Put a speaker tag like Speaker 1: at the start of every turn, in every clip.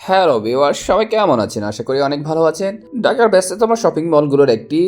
Speaker 1: Hello beware সবাই কেমন আছেন? আশা করি অনেক ভালো আছেন। ঢাকার ব্যস্ততম শপিং মলগুলোর একটি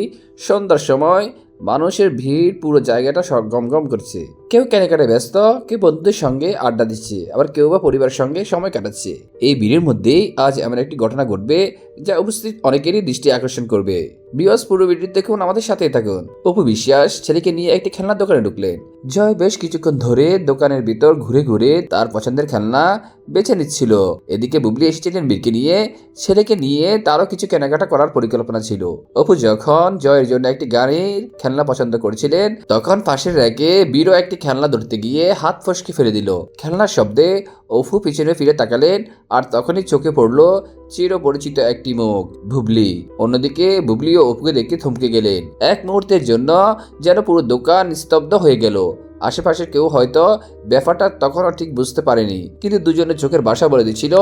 Speaker 1: সন্ধ্যার সময়, মানুষের ভিড় পুরো জায়গাটা গমগম করছে। কেউ কেনাকাটায় ব্যস্ত, কেউ বন্ধুদের সঙ্গে আড্ডা দিচ্ছে, আবার কেউ বা পরিবারের সঙ্গে সময় কাটাচ্ছে। এই ভিড়ের মধ্যেই আজ এমন একটি ঘটনা ঘটবে যা উপস্থিত অনেকেরই দৃষ্টি আকর্ষণ করবে। বিয়স পুরো ভিডিও দেখুন, আমাদের সাথেই থাকুন। অপু বিশ্বাস, ছেলেকে নিয়ে একটি খেলনার দোকানে ঢুকলেন। জয় বেশ কিছুক্ষণ ধরে দোকানের ভিতর ঘুরে ঘুরে তার পছন্দের খেলনা বেছে নিচ্ছিল। এদিকে বুবলি এসেছিলেন বীরকে নিয়ে। ছেলেকে নিয়ে তারও কিছু কেনাকাটা করার পরিকল্পনা ছিল। অপু যখন জয়ের জন্য একটি গাড়ির খেলনা পছন্দ করেছিলেন, তখন পাশের র্যাকে বীরও একটি খেলনা ধরতে গিয়ে হাত ফসকে ফেলে দিল। খেলনার শব্দে অফু পিছনে ফিরে তাকালেন আর তখনই চোখে পড়ল চিরপরিচিত একটি মুখ ভুবলি অন্যদিকে বুবলি ও অপুকে দেখে থমকে গেলেন। এক মুহূর্তের জন্য যেন পুরো দোকান স্তব্ধ হয়ে গেল। আশেপাশের কেউ হয়তো ব্যাপারটা তখনও ঠিক বুঝতে পারেনি, কিন্তু দুজনের চোখের বাসা বলে দিচ্ছিল,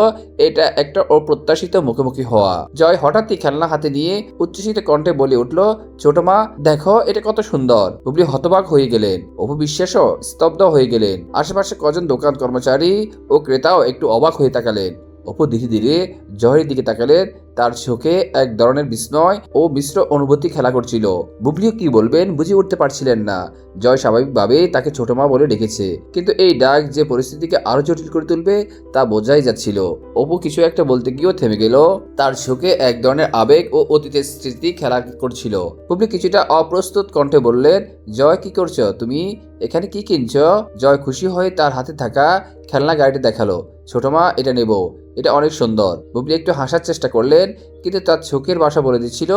Speaker 1: এটা একটা অপ্রত্যাশিত মুখোমুখি হওয়া। জয় হঠাৎই খেলনা হাতে নিয়ে উচ্ছ্বসিত কণ্ঠে বলে উঠল, ছোট মা, দেখো, এটা কত সুন্দর। বুবলি হতবাক হয়ে গেলেন, অপু বিশ্বাসও স্তব্ধ হয়ে গেলেন। আশেপাশে কজন দোকান কর্মচারী ও ক্রেতাও একটু অবাক হয়ে তাকালেন। অপু ধীরে ধীরে জয়ের দিকে তাকালেন তার চোখে এক ধরনের বিস্ময় ও মিশ্র অনুভূতি খেলা করছিল। বুবলিও কি বলবেন বুঝে উঠতে পারছিলেন না। জয় স্বাভাবিকভাবে তাকে ছোট মা বলে ডেকেছে। কিন্তু এই ডাক যে পরিস্থিতিকে আরও জটিল করে তুলবে, তা বোঝাই যাচ্ছিল। অপু কিছু একটা বলতে গিয়েও থেমে গেল। তার চোখে এক ধরনের আবেগ ও অতীতের স্মৃতি খেলা করছিল। বুবলি কিছুটা অপ্রস্তুত কণ্ঠে বললেন, জয়, কি করছ তুমি? এখানে কি কিনছ? জয় খুশি হয়ে তার হাতে থাকা খেলনা গাড়িটা দেখাল। ছোট মা, এটা নেব। এটা অনেক সুন্দর। বুবলি একটু হাসার চেষ্টা করলেন কিন্তু তার চোখের বাসা বলে দিচ্ছিল,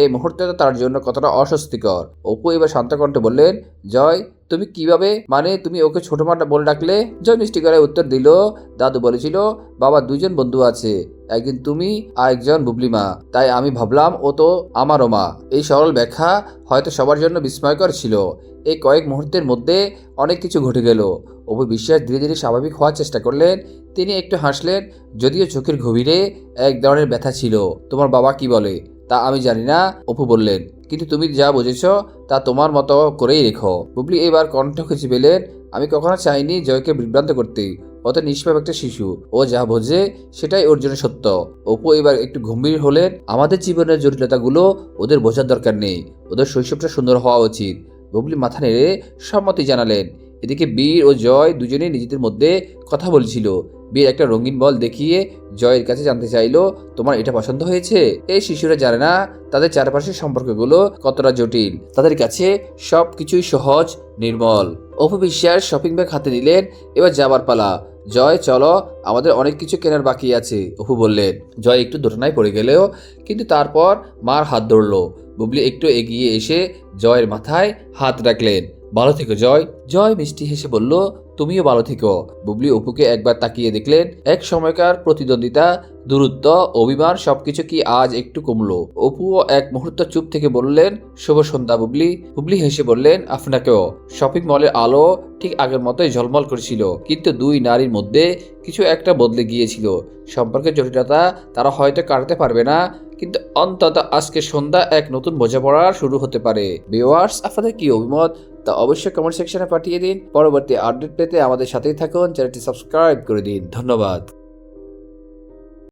Speaker 1: এই মুহূর্তটা তার জন্য কতটা অস্বস্তিকর। অপু এবার শান্ত কণ্ঠে বললেন, জয়, তুমি কীভাবে? মানে তুমি ওকে ছোট মাটা বলে ডাকলে? জয় মিষ্টি গলায় উত্তর দিল, দাদু বলেছিল, বাবা দুজন বন্ধু আছে একদিন তুমি আর একজন বুবলি মা তাই আমি ভাবলাম ও তো আমারও মা। এই সরল ব্যাখ্যা হয়তো সবার জন্য বিস্ময়কর ছিল। এই কয়েক মুহূর্তের মধ্যে অনেক কিছু ঘটে গেল। অপু বিশ্বাস ধীরে ধীরে স্বাভাবিক হওয়ার চেষ্টা করলেন তিনি একটু হাসলেন, যদিও চোখের গভীরে এক ধরনের ব্যথা ছিল, তোমার বাবা কি বলে তা আমি জানি না, অপু বললেন। কিন্তু তুমি যা বুঝেছ তা তোমার মতো করেই রেখো। বুবলি এবার কণ্ঠ খুঁজে পেলেন, আমি কখনো চাইনি জয়কে বিভ্রান্ত করতে অত নিষ্পাপ একটা শিশু, ও যা বোঝে সেটাই ওর জন্য সত্য। অপু এবার একটু গম্ভীর হলেন, আমাদের জীবনের জটিলতাগুলো ওদের বোঝার দরকার নেই, ওদের শৈশবটা সুন্দর হওয়া উচিত। বুবলি মাথা নেড়ে সম্মতি জানালেন এদিকে বীর ও জয় দুজনেই নিজেদের মধ্যে কথা বলছিল। বীর একটা রঙিন বল দেখিয়ে জয়ের কাছে জানতে চাইলো, তোমার এটা পছন্দ হয়েছে? এই শিশুরা জানে না তাদের চারপাশের সম্পর্কগুলো কতটা জটিল। তাদের কাছে সব কিছুই সহজ, নির্মল। অপু বিশ্বাস শপিং ব্যাগ হাতে নিলেন, এবার যাবার পালা। জয়, চলো, আমাদের অনেক কিছু কেনার বাকি আছে, অপু বললেন। জয় একটু দোটানায় পড়ে গেলেও কিন্তু তারপর মার হাত ধরলো। বুবলি একটু এগিয়ে এসে জয়ের মাথায় হাত রাখলেন। ভালো থেকো, জয়। জয় মিষ্টি হেসে বলল, তুমিও ভালো থেকো। বুবলি অপুকে একবার তাকিয়ে দেখলেন, এক সময়কার প্রতিদ্বন্দ্বিতা, দূরত্ব, অভিমান, সবকিছু কি আজ একটু কমলো। অপুও এক মুহূর্ত চুপ থেকে বললেন, শুভ সন্ধ্যা বুবলি। বুবলি হেসে বললেন, আপনাকেও। শপিং মলের আলো ঠিক আগের মতোই ঝলমল করেছিল, কিন্তু দুই নারীর মধ্যে কিছু একটা বদলে গিয়েছিল। সম্পর্কের জটিলতা তারা হয়তো কাটাতে পারবে না, কিন্তু অন্তত আজকে সন্ধ্যা এক নতুন বোঝাপড়া শুরু হতে পারে। ভিউয়ার্স, আপনাদের কি অভিমত? তা অবশ্যই কমেন্ট সেকশনে পাঠিয়ে দিন। পরবর্তী আপডেট পেতে আমাদের সাথেই থাকুন, চ্যানেলটি সাবস্ক্রাইব করে দিন। ধন্যবাদ।